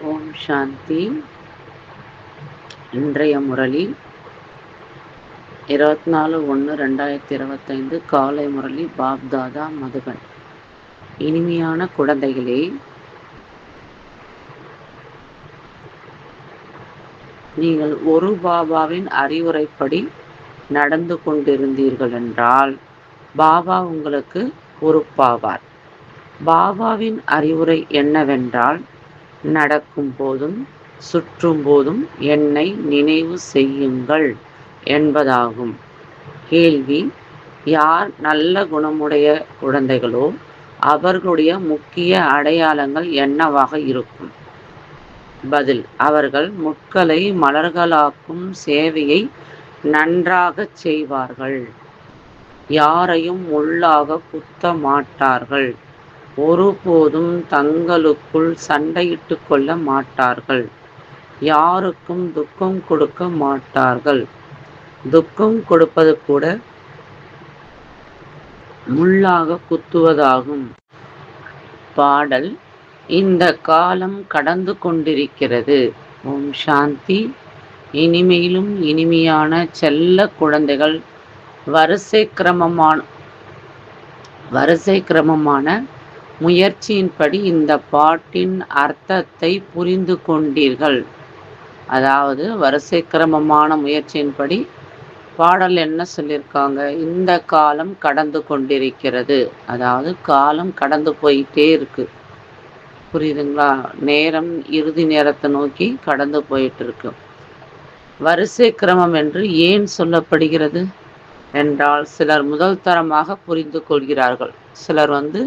ஓம் சாந்தி. இன்றைய முரளி இருபத்தி நாலு ஒன்று ரெண்டாயிரத்தி இருபத்தைந்து காலை முரளி பாப்தாதா மதுபன் இனிமையான குழந்தைகளே நீங்கள் ஒரு பாபாவின் அறிவுரைப்படி நடந்து கொண்டிருந்தீர்கள் என்றால் பாபா உங்களுக்கு பொறுப்பாவார் பாபாவின் அறிவுரை என்னவென்றால் நடக்கும் போதும் சுற்றும் போதும் என்னை நினைவு செய்யுங்கள் என்பதாகும். கேள்வி யார் நல்ல குணமுடைய குழந்தைகளோ அவர்களுடைய முக்கிய அடையாளங்கள் என்னவாக இருக்கும்? பதில் அவர்கள் முட்களை மலர்களாக்கும் சேவையை நன்றாகச் செய்வார்கள். யாரையும் உள்ளாக குத்த மாட்டார்கள் ஒருபோதும் தங்களுக்குள் சண்டையிட்டு கொள்ள மாட்டார்கள். யாருக்கும் துக்கம் கொடுக்க மாட்டார்கள். துக்கம் கொடுப்பது கூட முள்ளாக குத்துவதாகும். பாடல் இந்த காலம் கடந்து கொண்டிருக்கிறது. ஓம் சாந்தி. இனிமையிலும் இனிமையான செல்ல குழந்தைகள் வரிசை கிரமமான வரிசை கிரமமான முயற்சியின்படி இந்த பாட்டின் அர்த்தத்தை புரிந்து கொண்டீர்கள். அதாவது வரிசை கிரமமான முயற்சியின்படி பாடல் என்ன சொல்லியிருக்காங்க? இந்த காலம் கடந்து கொண்டிருக்கிறது. அதாவது காலம் கடந்து போயிட்டே இருக்கு. புரியுதுங்களா? நேரம் இறுதி நேரத்தை நோக்கி கடந்து போயிட்டு இருக்கு வரிசை கிரமம் என்று ஏன் சொல்லப்படுகிறது? என்றால் சிலர் முதல் தரமாக புரிந்து கொள்கிறார்கள். சிலர் வந்து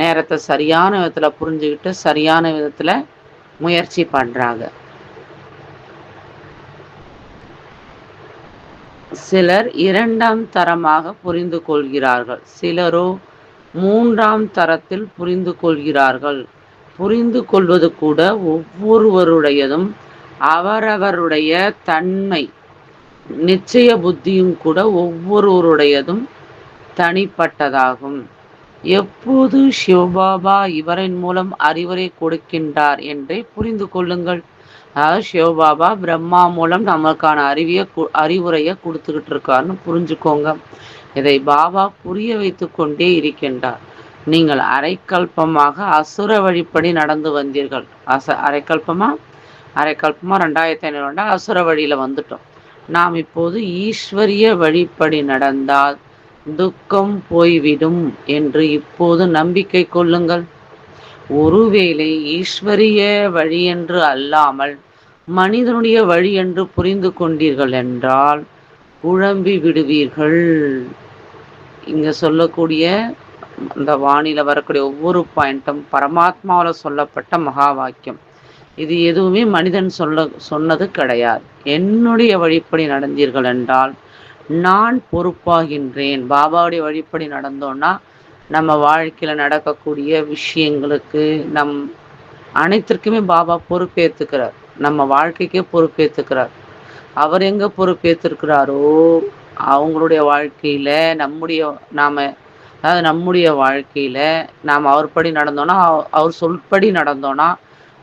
நேரத்தை சரியான விதத்தில் புரிஞ்சுக்கிட்டு சரியான விதத்தில் முயற்சி பண்ணுறாங்க சிலர் இரண்டாம் தரமாக புரிந்து கொள்கிறார்கள். சிலரோ மூன்றாம் தரத்தில் புரிந்து கொள்கிறார்கள். புரிந்து கொள்வது கூட ஒவ்வொருவருடையதும் அவரவருடைய தன்மை நிச்சய புத்தியும் கூட ஒவ்வொருவருடையதும் தனிப்பட்டதாகும். எப்போது சிவபாபா இவரின் மூலம் அறிவுரை கொடுக்கின்றார் என்றே புரிந்து கொள்ளுங்கள். அதாவது சிவபாபா பிரம்மா மூலம் நமக்கான அறிவிய அறிவுரையை கொடுத்துக்கிட்டு இருக்காருன்னு புரிஞ்சுக்கோங்க. இதை பாபா புரிய வைத்து கொண்டே இருக்கின்றார். நீங்கள் அரைக்கல்பமாக அசுர வழிப்படி நடந்து வந்தீர்கள். அச அரைக்கல்பமா? அரைக்கல்பமா ரெண்டாயிரத்தி ஐநூறு அசுர வழியில வந்துட்டோம். நாம் இப்போது ஈஸ்வரிய வழிப்படி நடந்தால் துக்கம் போய்விடும் என்று இப்போது நம்பிக்கை கொள்ளுங்கள். ஒருவேளை ஈஸ்வரிய வழி என்று அல்லாமல் மனிதனுடைய வழி என்று புரிந்து கொண்டீர்கள் என்றால் குழம்பி விடுவீர்கள். இங்க சொல்லக்கூடிய இந்த வானில வரக்கூடிய ஒவ்வொரு பாயிண்ட்டும் பரமாத்மாவில் சொல்லப்பட்ட மகா வாக்கியம். இது எதுவுமே மனிதன் சொல்ல சொன்னது கிடையாது. என்னுடைய வழிப்படி நடந்தீர்கள் என்றால் நான் பொறுப்பாகின்றேன். பாபாவுடைய வழிப்படி நடந்தோன்னா நம்ம வாழ்க்கையில் நடக்கக்கூடிய விஷயங்களுக்கு நம் அனைத்திற்குமே பாபா பொறுப்பேற்றுக்கிறார் நம்ம வாழ்க்கைக்கே பொறுப்பேற்றுக்கிறார் அவர் எங்கே பொறுப்பேற்றிருக்கிறாரோ அவங்களுடைய வாழ்க்கையில் நம்முடைய நாம் அதாவது நம்முடைய வாழ்க்கையில் நாம் அவர்படி நடந்தோன்னா அவர் சொல்படி நடந்தோன்னா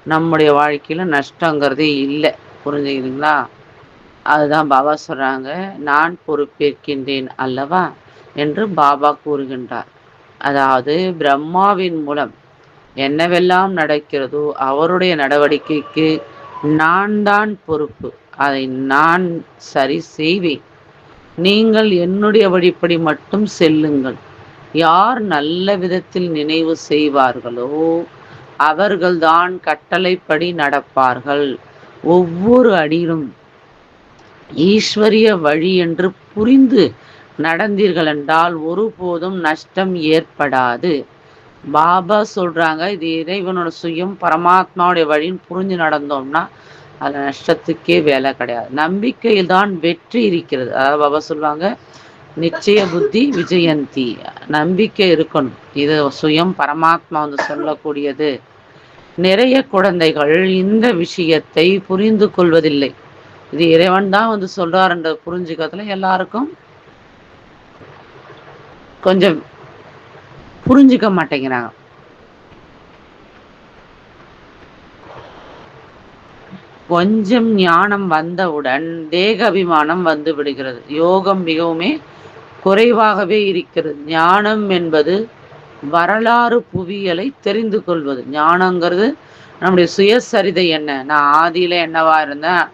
நம்முடைய வாழ்க்கையில் நஷ்டங்கிறதே இல்லை. புரிஞ்சுக்கிறீங்களா? அதுதான் பாபா சொல்கிறாங்க நான் பொறுப்பேற்கின்றேன் அல்லவா? என்று பாபா கூறுகின்றார். அதாவது பிரம்மாவின் மூலம் என்னவெல்லாம் நடக்கிறதோ அவருடைய நடவடிக்கைக்கு நான் தான் பொறுப்பு. அதை நான் சரி செய்வேன். நீங்கள் என்னுடைய வழிப்படி மட்டும் செல்லுங்கள். யார் நல்ல விதத்தில் நினைவு செய்வார்களோ அவர்கள்தான் கட்டளைப்படி நடப்பார்கள். ஒவ்வொரு அடியிலும் ஈஸ்வரிய வழி என்று புரிந்து நடந்தீர்கள் என்றால் ஒருபோதும் நஷ்டம் ஏற்படாது. பாபா சொல்றாங்க இது இறைவனோட சுயம் பரமாத்மாவுடைய வழின்னு புரிஞ்சு நடந்தோம்னா அது நஷ்டத்துக்கே வேலை கிடையாது. நம்பிக்கையில் தான் வெற்றி இருக்கிறது. அதாவது பாபா சொல்லுவாங்க நிச்சய புத்தி விஜயந்தி. நம்பிக்கை இருக்கணும். இது சுயம் பரமாத்மா வந்து சொல்லக்கூடியது. நிறைய குழந்தைகள் இந்த விஷயத்தை புரிந்து கொள்வதில்லை. இது இறைவன் தான் வந்து சொல்றாருன்ற புரிஞ்சுக்கிறதுல எல்லாருக்கும் கொஞ்சம் புரிஞ்சுக்க மாட்டேங்கிறாங்க. கொஞ்சம் ஞானம் வந்தவுடன் தேக அபிமானம் வந்து விடுகிறது. யோகம் மிகவுமே குறைவாகவே இருக்கிறது. ஞானம் என்பது வரலாறு புவியலை தெரிந்து கொள்வது. ஞானங்கிறது நம்முடைய சுயசரிதை என்ன? நான் ஆதியில என்னவா இருந்தேன்?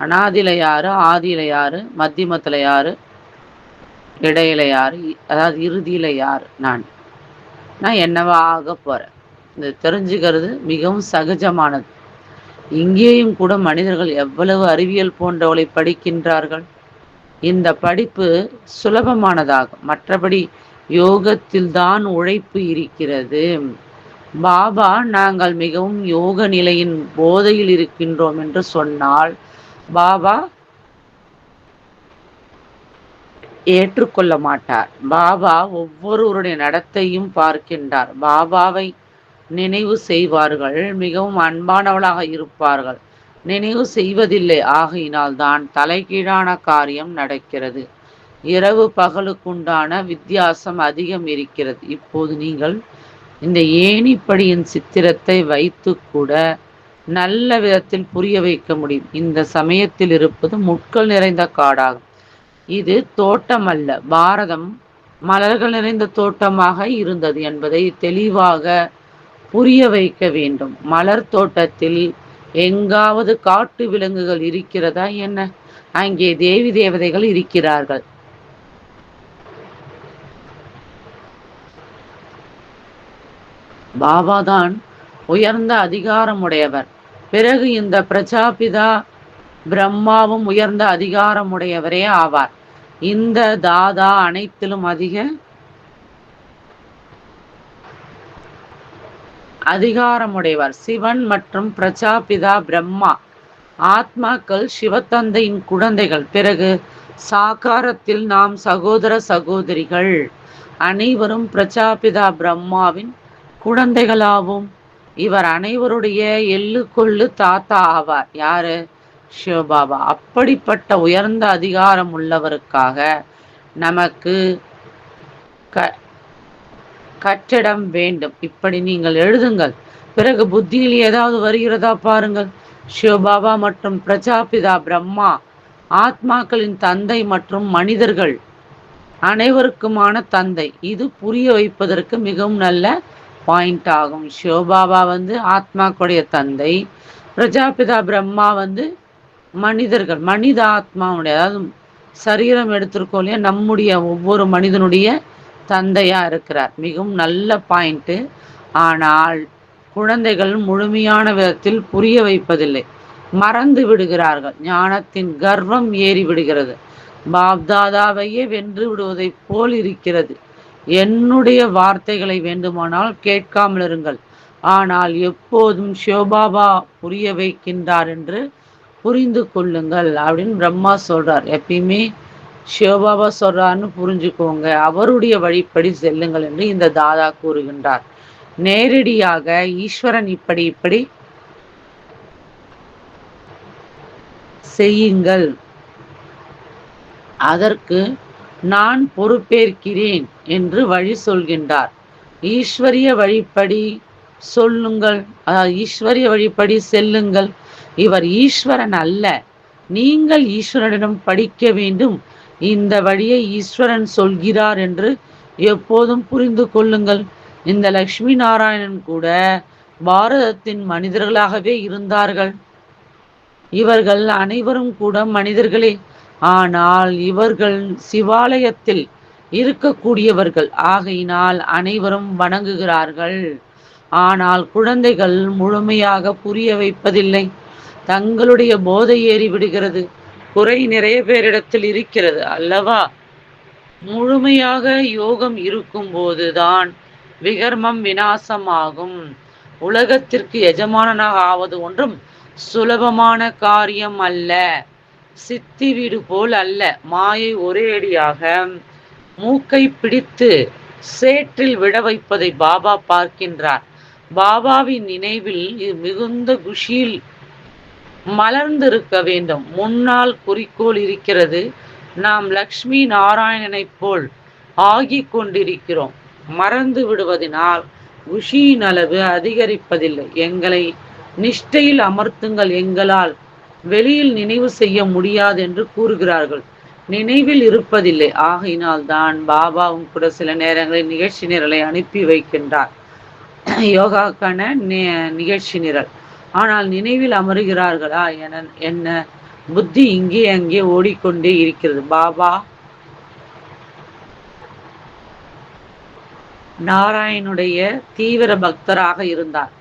அனாதியில் யாரு ஆதியில் யாரு மத்தியமத்தில் யாரு இடையில யாரு அதாவது இறுதியில் யார்? நான். நான் என்னவா ஆக போகிறேன் இந்த தெரிஞ்சுக்கிறது மிகவும் சகஜமானது. இங்கேயும் கூட மனிதர்கள் எவ்வளவு அறிவியல் போன்றவளை படிக்கின்றார்கள்? இந்த படிப்பு சுலபமானதாகும். மற்றபடி யோகத்தில் தான் உழைப்பு இருக்கிறது. பாபா நாங்கள் மிகவும் யோக நிலையின் போதையில் இருக்கின்றோம் என்று சொன்னால் பாபா ஏற்றுக்கொள்ள மாட்டார் பாபா ஒவ்வொருவருடைய நடத்தையும் பார்க்கின்றார். பாபாவை நினைவு செய்வார்கள். மிகவும் அன்பானவளாக இருப்பார்கள். நினைவு செய்வதில்லை. ஆகையினால் தான் தலைகீழான காரியம் நடக்கிறது. இரவு பகலுக்குண்டான வித்தியாசம் அதிகம் இருக்கிறது. இப்போது நீங்கள் இந்த ஏணிப்படியின் சித்திரத்தை வைத்து கூட நல்ல விதத்தில் புரிய வைக்க முடியும். இந்த சமயத்தில் இருப்பது முட்கள் நிறைந்த காடாகும். இது தோட்டம் அல்ல பாரதம் மலர்கள் நிறைந்த தோட்டமாக இருந்தது என்பதை தெளிவாக புரிய வைக்க வேண்டும். மலர் தோட்டத்தில் எங்காவது காட்டு விலங்குகள் இருக்கிறதா என்ன? அங்கே தேவி தேவதைகள் இருக்கிறார்கள். பாபாதான் உயர்ந்த அதிகாரமுடையவர். பிறகு இந்த பிரஜாபிதா பிரம்மாவும் உயர்ந்த அதிகாரமுடையவரே ஆவார். இந்த தாதா அனைத்திலும் அதிக அதிகாரமுடையவர். சிவன் மற்றும் பிரஜாபிதா பிரம்மா ஆத்மாக்கள் சிவத்தந்தையின் குழந்தைகள். பிறகு சாகாரத்தில் நாம் சகோதர சகோதரிகள். அனைவரும் பிரஜாபிதா பிரம்மாவின் குழந்தைகளாவும். இவர் அனைவருடைய எள்ளு கொள்ளு தாத்தா ஆவார். யாரு? சிவபாபா. அப்படிப்பட்ட உயர்ந்த அதிகாரம் உள்ளவருக்காக நமக்கு க கட்டிடம் வேண்டும். இப்படி நீங்கள் எழுதுங்கள். பிறகு புத்தியில் ஏதாவது வருகிறதா பாருங்கள். சிவபாபா மற்றும் பிரஜாபிதா பிரம்மா ஆத்மாக்களின் தந்தை மற்றும் மனிதர்கள் அனைவருக்குமான தந்தை. இது புரிய வைப்பதற்கு மிகவும் நல்ல பாயிண்ட் ஆகும். சிவபாபா வந்து ஆத்மாக்குடைய தந்தை. பிரஜாபிதா பிரம்மா வந்து மனிதர்கள் மனித ஆத்மாவுடைய அதாவது சரீரம் எடுத்திருக்கோம் இல்லையா? நம்முடைய ஒவ்வொரு மனிதனுடைய தந்தையா இருக்கிறார். மிகவும் நல்ல பாயிண்ட்டு ஆனால் குழந்தைகள் முழுமையான விதத்தில் புரிய வைப்பதில்லை. மறந்து விடுகிறார்கள். ஞானத்தின் கர்வம் ஏறி விடுகிறது. பாப்தாதாவையே வென்று விடுவதைப் போல் இருக்கிறது. என்னுடைய வார்த்தைகளை வேண்டுமானால் கேட்காமல் இருங்கள். ஆனால் எப்போதும் சிவபாபா புரிய வைக்கின்றார் என்று புரிந்து கொள்ளுங்கள் அப்படின்னு பிரம்மா சொல்றார். எப்பயுமே சிவபாபா சொல்றாருன்னு புரிஞ்சுக்கோங்க. அவருடைய வழிப்படி செல்லுங்கள் என்று இந்த தாதா கூறுகின்றார். நேரடியாக ஈஸ்வரன் இப்படி இப்படி செய்யுங்கள். அதற்கு நான் பொறுப்பேற்கிறேன் என்று வழி சொல்கின்றார். ஈஸ்வரிய வழிப்படி சொல்லுங்கள். ஈஸ்வரிய வழிப்படி செல்லுங்கள். இவர் ஈஸ்வரன் அல்ல. நீங்கள் ஈஸ்வரனிடம் படிக்க வேண்டும். இந்த வழியை ஈஸ்வரன் சொல்கிறார் என்று எப்போதும் புரிந்து கொள்ளுங்கள். இந்த லக்ஷ்மி நாராயணன் கூட பாரதத்தின் மனிதர்களாகவே இருந்தார்கள். இவர்கள் அனைவரும் கூட மனிதர்களே. ஆனால் இவர்கள் சிவாலயத்தில் இருக்கக்கூடியவர்கள். ஆகையினால் அனைவரும் வணங்குகிறார்கள். ஆனால் குழந்தைகள் முழுமையாக புரிய வைப்பதில்லை. தங்களுடைய போதை ஏறி விடுகிறது. குறை நிறைய பேரிடத்தில் இருக்கிறது அல்லவா? முழுமையாக யோகம் இருக்கும் போதுதான் விகர்மம் வினாசமாகும் உலகத்திற்கு எஜமானனாக ஆவது ஒன்றும் சுலபமான காரியம் அல்ல. சித்தி வீடு போல் அல்ல. மாயை ஒரே அடியாக மூக்கை பிடித்து சேற்றில் விட வைப்பதை பாபா பார்க்கின்றார். பாபாவின் நினைவில் இது மிகுந்த குஷியில் மலர்ந்திருக்க வேண்டும். முன்னால் குறிக்கோள் இருக்கிறது. நாம் லக்ஷ்மி நாராயணனைப் போல் ஆகி கொண்டிருக்கிறோம். மறந்து விடுவதனால் குஷியின் அளவு அதிகரிப்பதில்லை. எங்களை நிஷ்டையில் அமர்த்துங்கள் எங்களால். வெளியில் நினைவு செய்ய முடியாது என்று கூறுகிறார்கள். நினைவில் இருப்பதில்லை. ஆகையினால் தான் பாபாவும் கூட சில நேரங்களில் நிகழ்ச்சி நிரலை அனுப்பி வைக்கின்றார். யோகாக்கான நிகழ்ச்சி நிரல். ஆனால் நினைவில் அமருகிறார்களா? என என்ன புத்தி இங்கே அங்கே ஓடிக்கொண்டே இருக்கிறது. பாபா நாராயணுடைய தீவிர பக்தராக இருந்தார்.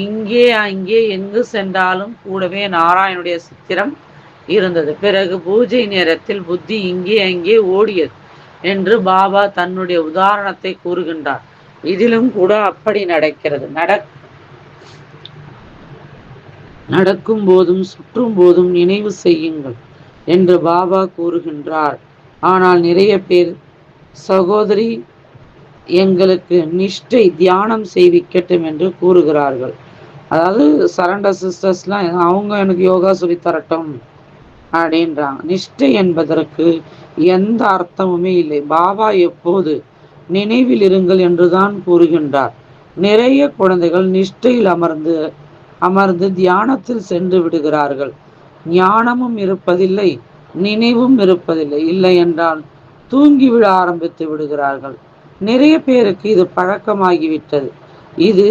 இங்கே அங்கே எங்கு சென்றாலும் கூடவே நாராயணுடைய சித்திரம் இருந்தது. பிறகு பூஜை நேரத்தில் புத்தி இங்கே அங்கே ஓடியது என்று பாபா தன்னுடைய உதாரணத்தை கூறுகின்றார். இதிலும் கூட அப்படி நடக்கிறது. நட நடக்கும் போதும் சுற்றும் போதும் நினைவு செய்யுங்கள் என்று பாபா கூறுகின்றார். ஆனால் நிறைய பேர் சகோதரி எங்களுக்கு நிஷ்டை தியானம் செய்விக்கட்டும் என்று கூறுகிறார்கள். அதாவது சரண்டர் சிஸ்டர்ஸ்லாம் அவங்க எனக்கு யோகா சொல்லி தரட்டும் அப்படின்றாங்க. நிஷ்டை என்பதற்கு எந்த அர்த்தமுமே இல்லை. பாபா எப்போது நினைவில் இருங்கள் என்றுதான் கூறுகின்றார். நிறைய குழந்தைகள் நிஷ்டையில் அமர்ந்து அமர்ந்து தியானத்தில் சென்று விடுகிறார்கள். ஞானமும் இருப்பதில்லை நினைவும் இருப்பதில்லை. இல்லை என்றால் தூங்கிவிட ஆரம்பித்து விடுகிறார்கள். நிறைய பேருக்கு இது பழக்கமாகிவிட்டது. இது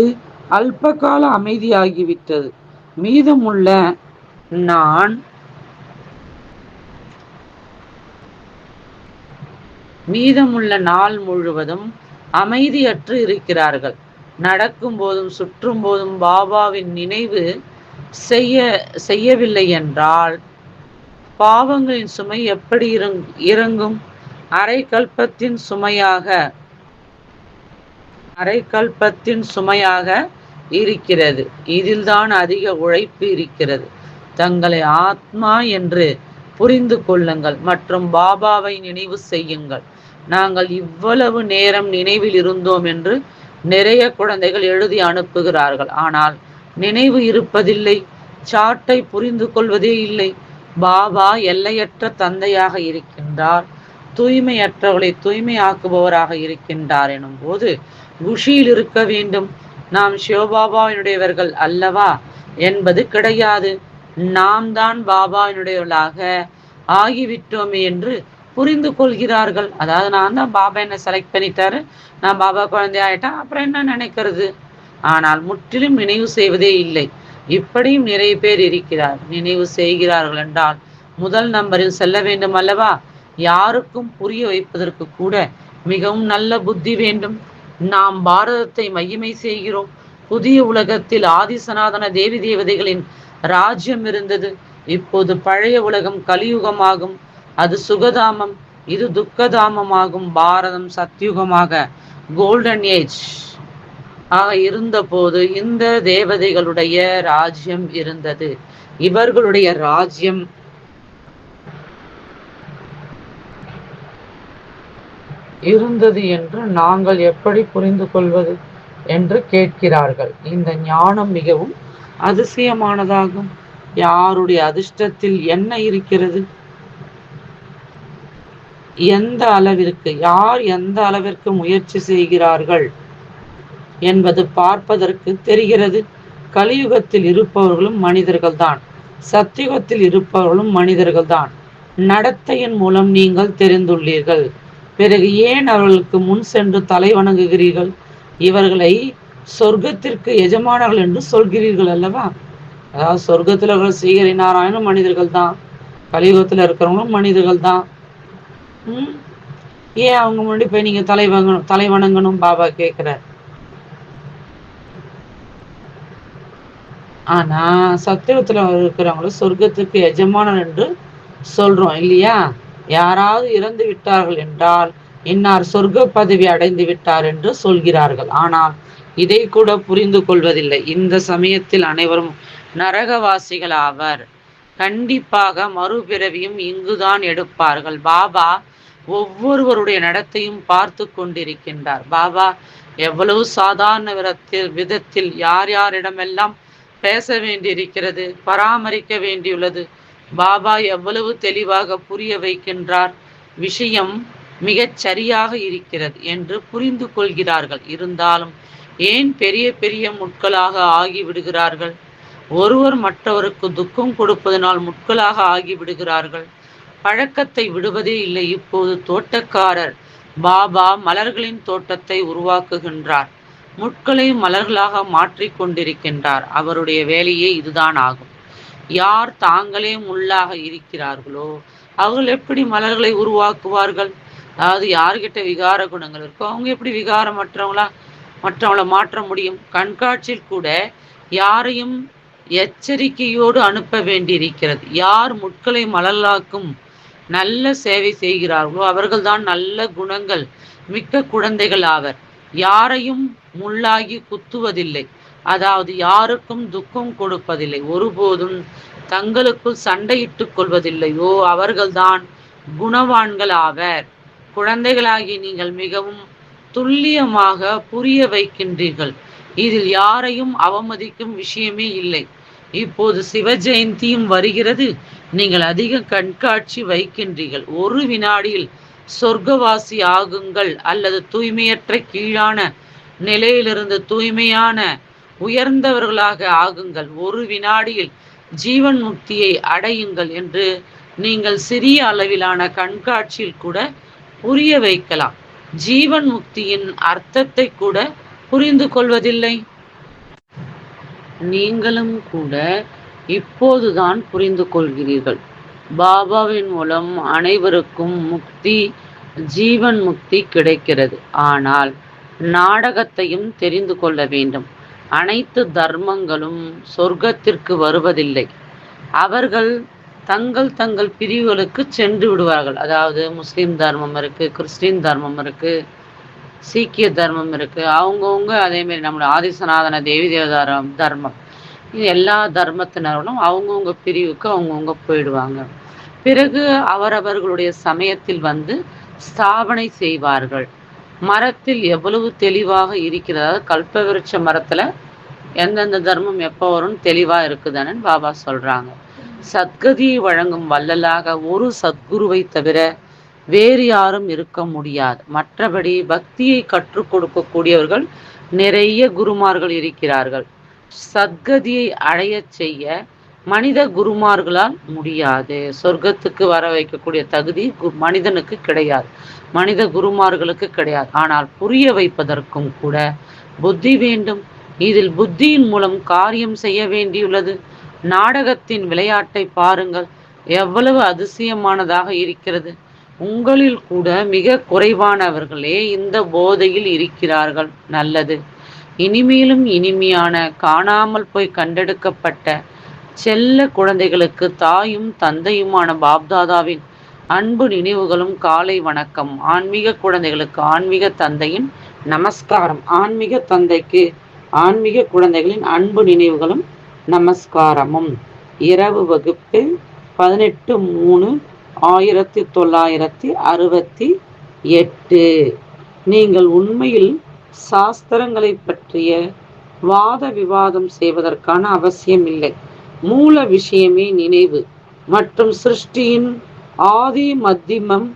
அல்பகால அமைதியாகிவிட்டது. மீதமுள்ள நான் மீதமுள்ள நாள் முழுவதும் அமைதியற்று இருக்கிறார்கள். நடக்கும் போதும் சுற்றும் போதும் பாபாவின் நினைவு செய்ய செய்யவில்லை என்றால் பாவங்களின் சுமை எப்படி இறங்கும்? அரை கல்பத்தின் சுமையாக அரைக்கல்பத்தின் சுமையாக இருக்கிறது. இதில்தான் அதிக உழைப்பு இருக்கிறது. தங்களை ஆத்மா என்று புரிந்து கொள்ளுங்கள் மற்றும் பாபாவை நினைவு செய்யுங்கள். நாங்கள் இவ்வளவு நேரம் நினைவில் இருந்தோம் என்று நிறைய குழந்தைகள் எழுதி அனுப்புகிறார்கள். ஆனால் நினைவு இருப்பதில்லை சாட்டை புரிந்து கொள்வதே இல்லை. பாபா எல்லையற்ற தந்தையாக இருக்கின்றார் தூய்மையற்றவர்களை தூய்மையாக்குபவராக இருக்கின்றார் எனும் போது குஷியில் இருக்க வேண்டும். நாம் சிவபாபாவினுடையவர்கள் அல்லவா? என்பது கிடையாது. நாம் தான் பாபாவினுடையவர்களாக ஆகிவிட்டோமே என்று புரிந்து கொள்கிறார்கள். அதாவது நான் தான் பாபா என்ன செலக்ட் பண்ணிட்டாரு. நான் பாபா குழந்தை ஆயிட்டேன். அப்புறம் என்ன நினைக்கிறது? ஆனால் முற்றிலும் நினைவு செய்வதே இல்லை. இப்படியும் நிறைய பேர் இருக்கிறார். நினைவு செய்கிறார்கள் என்றால் முதல் நம்பரில் செல்ல வேண்டும் அல்லவா? யாருக்கும் புரிய வைப்பதற்கு கூட மிகவும் நல்ல புத்தி வேண்டும். நாம் பாரதத்தை மையமை செய்கிறோம். புதிய உலகத்தில் ஆதிசனாதன தேவி தேவதைகளின் ராஜ்யம் இருந்தது. இப்போது பழைய உலகம் கலியுகமாகும். அது சுகதாமம் இது துக்கதாமமாகும். பாரதம் சத்யுகமாக கோல்டன் ஏஜ் ஆக இருந்தபோது இந்த தேவதைகளுடைய ராஜ்யம் இருந்தது. இவர்களுடைய ராஜ்யம் இருந்தது என்று நாங்கள் எப்படி புரிந்து கொள்வது என்று கேட்கிறார்கள். இந்த ஞானம் மிகவும் அதிசயமானதாகும். யாருடைய அதிர்ஷ்டத்தில் என்ன இருக்கிறது? எந்த அளவிற்கு யார் எந்த அளவிற்கு முயற்சி செய்கிறார்கள் என்பது பார்ப்பதற்கு தெரிகிறது. கலியுகத்தில் இருப்பவர்களும் மனிதர்கள்தான். சத்தியுகத்தில் இருப்பவர்களும் மனிதர்கள்தான். நடத்தையின் மூலம் நீங்கள் தெரிந்துள்ளீர்கள். பிறகு ஏன் அவர்களுக்கு முன் சென்று தலை வணங்குகிறீர்கள்? இவர்களை சொர்க்கத்திற்கு எஜமானர்கள் என்று சொல்கிறீர்கள் அல்லவா? அதாவது சொர்க்கத்தில் அவர்கள் சீகரி நாராயணும் மனிதர்கள் தான். கலியுகத்தில் இருக்கிறவங்களும் மனிதர்கள் தான். ஏன் அவங்க முன்னாடி போய் நீங்க தலை வணங்கணும் தலை வணங்கணும்? பாபா கேட்கிறார். ஆனா சத்தியத்துல இருக்கிறவங்களும் சொர்க்கத்துக்கு எஜமானன் என்று சொல்றோம் இல்லையா? யாராவது இறந்து விட்டார்கள் என்றால் இன்னார் சொர்க்க பதவி அடைந்து விட்டார் என்று சொல்கிறார்கள். ஆனால் இதை கூட புரிந்து கொள்வதில்லை. இந்த சமயத்தில் அனைவரும் நரகவாசிகள் ஆவர். கண்டிப்பாக மறுபிறவியும் இங்குதான் எடுப்பார்கள். பாபா ஒவ்வொருவருடைய நடத்தையும் பார்த்து கொண்டிருக்கின்றார். பாபா எவ்வளவு சாதாரண விதத்தில் விதத்தில் யார் யாரிடமெல்லாம் பேச வேண்டியிருக்கிறது பராமரிக்க வேண்டியுள்ளது பாபா எவ்வளவு தெளிவாக புரிய வைக்கின்றார்? விஷயம் மிகச் சரியாக இருக்கிறது என்று புரிந்து கொள்கிறார்கள். இருந்தாலும் ஏன் பெரிய பெரிய முட்களாக ஆகிவிடுகிறார்கள்? ஒருவர் மற்றவருக்கு துக்கம் கொடுப்பதனால் முட்களாக ஆகிவிடுகிறார்கள். பழக்கத்தை விடுவதே இல்லை. இப்போது தோட்டக்காரர் பாபா மலர்களின் தோட்டத்தை உருவாக்குகின்றார். முட்களை மலர்களாக மாற்றிக்கொண்டிருக்கின்றார் அவருடைய வேலையே இதுதான் ஆகும். யார் தாங்களே முள்ளாக இருக்கிறார்களோ அவர்கள் எப்படி மலர்களை உருவாக்குவார்கள்? அதாவது யார்கிட்ட விகார குணங்கள் இருக்கோ அவங்க எப்படி விகாரமற்றவங்களா மற்றவங்கள மாற்ற முடியும்? கண்காட்சியில் கூட யாரையும் எச்சரிக்கையோடு அனுப்ப வேண்டியிருக்கிறது. யார் முட்களை மலர்லாக்கும் நல்ல சேவை செய்கிறார்களோ அவர்கள்தான் நல்ல குணங்கள் மிக்க குழந்தைகள் ஆவர். யாரையும் முள்ளாகி குத்துவதில்லை. அதாவது யாருக்கும் துக்கம் கொடுப்பதில்லை. ஒருபோதும் தங்களுக்குள் சண்டையிட்டுக் கொள்வதில்லையோ அவர்கள்தான் குணவான்கள் ஆவர் குழந்தைகளாகி நீங்கள் மிகவும் துல்லியமாக புரிய வைக்கின்றீர்கள். இதில் யாரையும் அவமதிக்கும் விஷயமே இல்லை. இப்போது சிவ ஜெயந்தியும் வருகிறது. நீங்கள் அதிக கண்காட்சி வைக்கின்றீர்கள். ஒரு வினாடியில் சொர்க்கவாசி ஆகுங்கள். அல்லது தூய்மையற்ற கீழான நிலையிலிருந்து தூய்மையான உயர்ந்தவர்களாக ஆகுங்கள். ஒரு வினாடியில் ஜீவன் முக்தியை அடையுங்கள் என்று நீங்கள் சிறிய அளவிலான கண்காட்சியில் கூட புரிய வைக்கலாம். ஜீவன் முக்தியின் அர்த்தத்தை கூட புரிந்து கொள்வதில்லை. நீங்களும் கூட இப்போதுதான் புரிந்து கொள்கிறீர்கள். பாபாவின் மூலம் அனைவருக்கும் முக்தி ஜீவன் முக்தி கிடைக்கிறது. ஆனால் நாடகத்தையும் தெரிந்து கொள்ள வேண்டும். அனைத்து தர்மங்களும் சொர்க்கத்திற்கு வருவதில்லை. அவர்கள் தங்கள் தங்கள் பிரிவுகளுக்கு சென்று விடுவார்கள். அதாவது முஸ்லீம் தர்மம் இருக்கு கிறிஸ்டின் தர்மம் இருக்கு சீக்கிய தர்மம் இருக்கு. அவங்கவுங்க அதேமாரி நம்மளோட ஆதிசநாதன தேவி தேவதாரம் தர்மம். இது எல்லா தர்மத்தினர்களும் அவங்கவுங்க பிரிவுக்கு அவங்கவுங்க போயிடுவாங்க. பிறகு அவரவர்களுடைய சமயத்தில் வந்து ஸ்தாபனை செய்வார்கள். மரத்தில் எவ்வளவு தெளிவாக இருக்கிறது? கல்பவிருட்ச மரத்துல எந்தெந்த தர்மம் எப்போ வரும்னு தெளிவா இருக்குதுன்னு பாபா சொல்றாங்க. சத்கதியை வழங்கும் வள்ளலாக ஒரு சத்குருவை தவிர வேறு யாரும் இருக்க முடியாது. மற்றபடி பக்தியை கற்றுக் கொடுக்கக்கூடியவர்கள் நிறைய குருமார்கள் இருக்கிறார்கள். சத்கதியை அடைய செய்ய மனித குருமார்களால் முடியாது. சொர்க்கத்துக்கு வர வைக்கக்கூடிய தகுதி மனிதனுக்கு கிடையாது. மனித குருமார்களுக்கு கிடையாது. ஆனால் புரிய வைப்பதற்கும் கூட புத்தி வேண்டும். இதில் புத்தியின் மூலம் காரியம் செய்ய வேண்டியுள்ளது. நாடகத்தின் விளையாட்டை பாருங்கள். எவ்வளவு அதிசயமானதாக இருக்கிறது. உங்களில் கூட மிக குறைவானவர்களே இந்த போதையில் இருக்கிறார்கள். நல்லது. இனிமேலும் இனிமையான காணாமல் போய் கண்டெடுக்கப்பட்ட செல்ல குழந்தைகளுக்கு தாயும் தந்தையுமான பாப்தாதாவின் அன்பு நினைவுகளும் காலை வணக்கம். ஆன்மீக குழந்தைகளுக்கு ஆன்மீக தந்தையின் நமஸ்காரம். ஆன்மீக தந்தைக்கு ஆன்மீக குழந்தைகளின் அன்பு நினைவுகளும் நமஸ்காரமும். இரவு வகுப்பு பதினெட்டு மூணு ஆயிரத்தி தொள்ளாயிரத்தி அறுபத்தி எட்டு. நீங்கள் உண்மையில் சாஸ்திரங்களை பற்றிய வாத விவாதம் செய்வதற்கான அவசியம் இல்லை மூல விஷயமே நினைவு. மற்றும் சிருஷ்டியின் ஆதி மத்தியமம்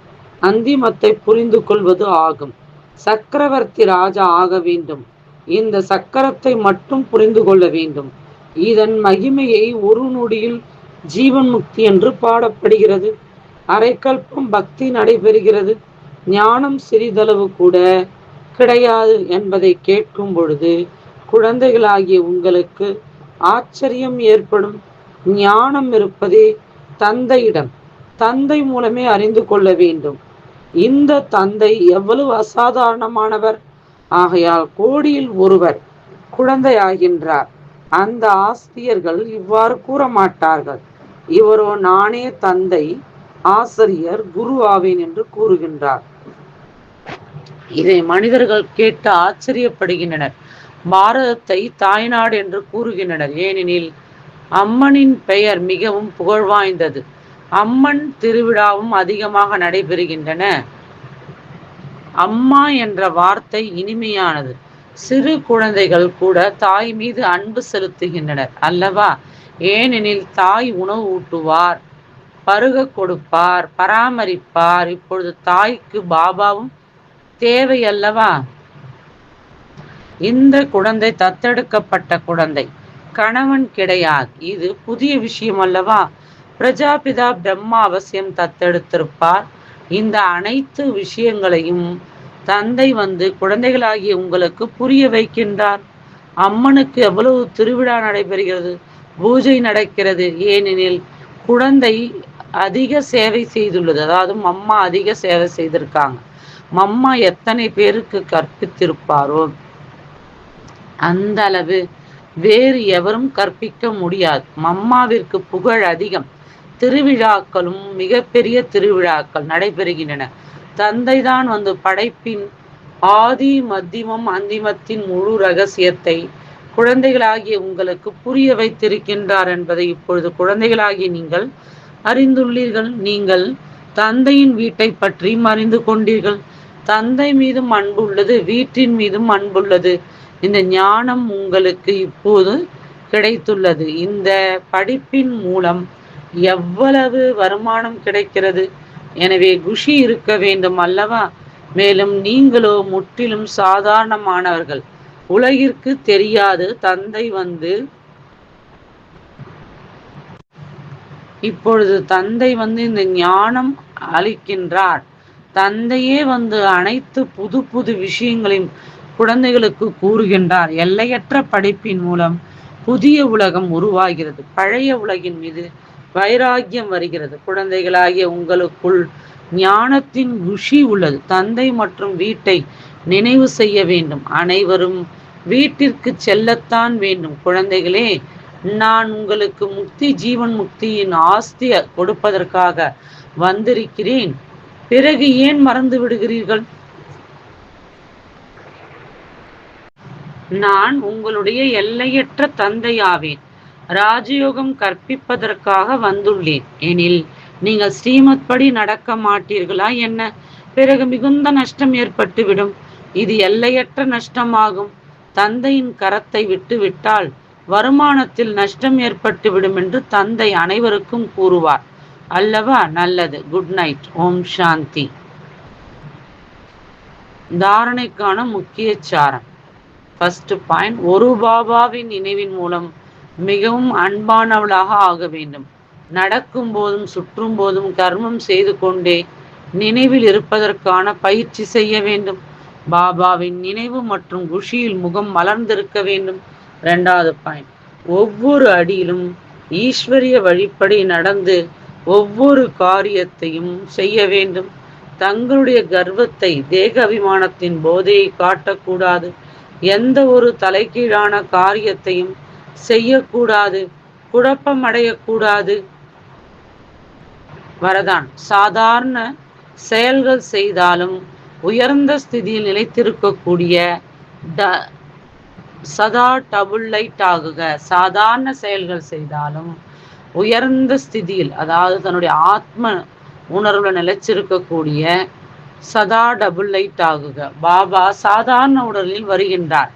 அந்திமத்தை புரிந்து கொள்வது ஆகும். சக்கரவர்த்தி ராஜா ஆக வேண்டும். இந்த சக்கரத்தை மட்டும் புரிந்து கொள்ள வேண்டும். இதன் மகிமையை ஒரு நொடியில் ஜீவன் முக்தி என்று பாடப்படுகிறது. அரைக்கல்பம் பக்தி நடைபெறுகிறது. ஞானம் சிறிதளவு கூட கிடையாது என்பதை கேட்கும் பொழுது குழந்தைகளாகிய உங்களுக்கு ஆச்சரியம் ஏற்படும். ஞானம் இருப்பதே தந்தையிடம். தந்தை மூலமே அறிந்து கொள்ள வேண்டும். இந்த தந்தை எவ்வளவு அசாதாரணமானவர். ஆகையால் கோடியில் ஒருவர் குழந்தையாகின்றார். அந்த ஆசிரியர்கள் இவ்வாறு கூற மாட்டார்கள். இவரோ நானே தந்தை ஆசிரியர் குரு ஆவேன் என்று கூறுகின்றார். இதை மனிதர்கள் கேட்டு ஆச்சரியப்படுகின்றனர். பாரதத்தை தாய்நாடு என்று கூறுகின்றனர். ஏனெனில் அம்மனின் பெயர் மிகவும் புகழ் வாய்ந்தது அம்மன் திருவிழாவும் அதிகமாக நடைபெறுகின்றன. அம்மா என்ற வார்த்தை இனிமையானது. சிறு குழந்தைகள் கூட தாய் மீது அன்பு செலுத்துகின்றனர் அல்லவா? ஏனெனில் தாய் உணவு ஊட்டுவார் பருக கொடுப்பார் பராமரிப்பார். இப்பொழுது தாய்க்கு பாபாவும் தேவை அல்லவா இந்த குழந்தை தத்தெடுக்கப்பட்ட குழந்தை. கணவன் கிடையாது. இது புதிய விஷயம் அல்லவா? பிரஜாபிதா பிரம்மா அவசியம் தத்தெடுத்திருப்பார். இந்த அனைத்து விஷயங்களையும் தந்தை வந்து குழந்தைகளாகிய உங்களுக்கு புரிய வைக்கின்றார். அம்மனுக்கு எவ்வளவு திருவிழா நடைபெறுகிறது பூஜை நடக்கிறது ஏனெனில் குழந்தை அதிக சேவை செய்துள்ளது. அதாவது மம்மா அதிக சேவை செய்திருக்காங்க. மம்மா எத்தனை பேருக்கு கற்பித்திருப்பாரோ? அந்த அளவு வேறு எவரும் கற்பிக்க முடியாது. மம்மாவிற்கு புகழ் அதிகம். திருவிழாக்களும் மிகப்பெரிய திருவிழாக்கள் நடைபெறுகின்றன. தந்தைதான் வந்து படைப்பின் ஆதி மத்தியமம் அந்திமத்தின் முழு ரகசியத்தை குழந்தைகளாகிய உங்களுக்கு புரிய வைத்திருக்கின்றார் என்பதை இப்பொழுது குழந்தைகளாகிய நீங்கள் அறிந்துள்ளீர்கள். நீங்கள் தந்தையின் வீட்டை பற்றியும் அறிந்து கொண்டீர்கள். தந்தை மீதும் அன்புள்ளது வீட்டின் மீதும் அன்புள்ளது இந்த ஞானம் உங்களுக்கு இப்போது கிடைத்துள்ளது. இந்த படிப்பின் மூலம் எவ்வளவு வருமானம் கிடைக்கிறது? எனவே குஷி இருக்க வேண்டும் அல்லவா? மேலும் நீங்களோ முற்றிலும் சாதாரணமானவர்கள். உலகிற்கு தெரியாது தந்தை வந்து இப்பொழுது தந்தை வந்து இந்த ஞானம் அளிக்கின்றார். தந்தையே வந்து அனைத்து புது புது விஷயங்களையும் குழந்தைகளுக்கு கூறுகின்றார் எல்லையற்ற படிப்பின் மூலம் புதிய உலகம் உருவாகிறது. பழைய உலகின் மீது வைராக்கியம் வருகிறது. குழந்தைகளாகிய உங்களுக்குள் ஞானத்தின் குஷி உள்ளது. தந்தை மற்றும் வீட்டை நினைவு செய்ய வேண்டும். அனைவரும் வீட்டிற்கு செல்லத்தான் வேண்டும். குழந்தைகளே நான் உங்களுக்கு முக்தி ஜீவன் முக்தியின் ஆஸ்திய கொடுப்பதற்காக வந்திருக்கிறேன். பிறகு ஏன் மறந்து விடுகிறீர்கள்? நான் உங்களுடைய எல்லையற்ற தந்தையாவேன். ராஜயோகம் கற்பிப்பதற்காக வந்துள்ளேன். எனில் நீங்கள் ஸ்ரீமத் படி நடக்க மாட்டீர்களா என்ன? பிறகு மிகுந்த நஷ்டம் ஏற்பட்டுவிடும். இது எல்லையற்ற நஷ்டமாகும். தந்தையின் கரத்தை விட்டு விட்டால் வருமானத்தில் நஷ்டம் ஏற்பட்டுவிடும் என்று தந்தை அனைவருக்கும் கூறுவார். அல்லவா? நல்லது. Good night. ஓம் சாந்தி. தாரணைக்கான முக்கிய சாரம். ஃபர்ஸ்ட் பாயிண்ட் ஒரு பாபாவின் நினைவின் மூலம் மிகவும் அன்பானவளாக ஆக வேண்டும். நடக்கும் போதும் சுற்றும் போதும் கர்மம் செய்து கொண்டே நினைவில் இருப்பதற்கான பயிற்சி செய்ய வேண்டும். பாபாவின் நினைவு மற்றும் குஷியில் முகம் மலர்ந்திருக்க வேண்டும். ரெண்டாவது பாயிண்ட் ஒவ்வொரு அடியிலும் ஈஸ்வரிய வழிப்படி நடந்து ஒவ்வொரு காரியத்தையும் செய்ய வேண்டும். தங்களுடைய கர்வத்தை தேக அபிமானத்தின் போதையை காட்டக்கூடாது. எந்த ஒரு தலைகீழான காரியத்தையும் செய்யக்கூடாது குழப்பம் அடையக்கூடாது வரதான். சாதாரண செயல்கள் செய்தாலும் உயர்ந்த ஸ்திதியில் நிலைத்திருக்கக்கூடிய ட சதா டபுள் லைட் ஆகுக. சாதாரண செயல்கள் செய்தாலும் உயர்ந்த ஸ்திதியில் அதாவது தன்னுடைய ஆத்ம உணர்வுல நிலைச்சிருக்கக்கூடிய சதா டபுள் லைட் ஆகுக. பாபா சாதாரண உடலில் வருகின்றார்.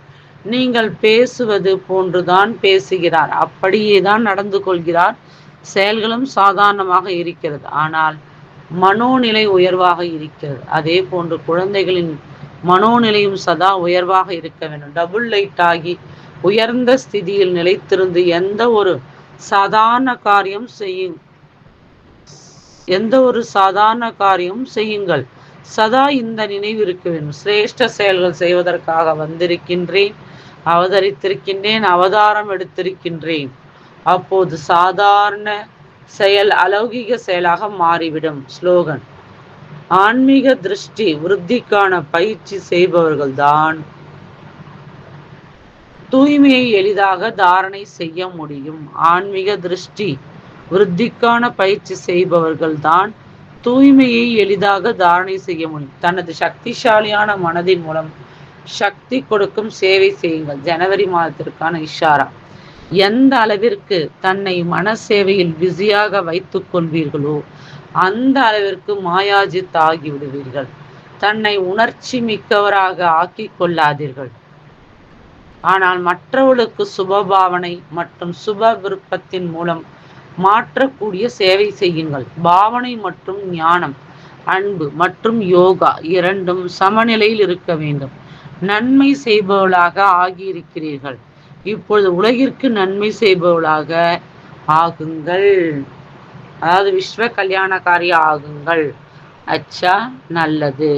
நீங்கள் பேசுவது போன்றுதான் பேசுகிறார். அப்படியே தான் நடந்து கொள்கிறார். செயல்களும் சாதாரணமாக இருக்கிறது. ஆனால் மனோநிலை உயர்வாக இருக்கிறது. அதே போன்று குழந்தைகளின் மனோநிலையும் சதா உயர்வாக இருக்க வேண்டும். டபுள் லைட் ஆகி உயர்ந்த ஸ்திதியில் நிலைத்திருந்து எந்த ஒரு சாதாரண காரியம் செய்யும் எந்த ஒரு சாதாரண காரியம் செய்யுங்கள். சதா இந்த நினைவு இருக்க வேண்டும் சிரேஷ்ட செயல்கள் செய்வதற்காக வந்திருக்கின்றேன். அவதரித்திருக்கின்றேன். அவதாரம் எடுத்திருக்கின்றேன். அப்போது சாதாரண செயல் அலௌகிக செயலாக மாறிவிடும். ஸ்லோகன். ஆன்மீக திருஷ்டி விருத்திக்கான பயிற்சி செய்பவர்கள் தான் தூய்மையை எளிதாக தாரணை செய்ய முடியும். ஆன்மீக திருஷ்டி விருத்திக்கான பயிற்சி செய்பவர்கள் தான் தூய்மையை எளிதாக தாரணை செய்ய முடியும். தனது சக்திசாலியான மனதின் மூலம் சக்தி கொடுக்கும் சேவை செய்யுங்கள். ஜனவரி மாதத்திற்கான இஷாரா. எந்த அளவிற்கு தன்னை மன சேவையில் பிஸியாக வைத்துக் கொள்வீர்களோ அந்த அளவிற்கு மாயாஜித் ஆகிவிடுவீர்கள் தன்னை உணர்ச்சி மிக்கவராக ஆக்கி கொள்ளாதீர்கள். ஆனால் மற்றவர்களுக்கு சுபபாவனை மற்றும் சுப விருப்பத்தின் மூலம் மாற்றக்கூடிய சேவை செய்யுங்கள். பாவனை மற்றும் ஞானம் அன்பு மற்றும் யோகா இரண்டும் சமநிலையில் இருக்க வேண்டும். நன்மை செய்பவளாக ஆகியிருக்கிறீர்கள். இப்பொழுது உலகிற்கு நன்மை செய்பவளாக ஆகுங்கள். அதாவது விஸ்வ கல்யாணக்காரி ஆகுங்கள். அச்சா நல்லது.